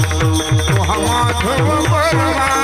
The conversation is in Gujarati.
હમા ધુમ બરવા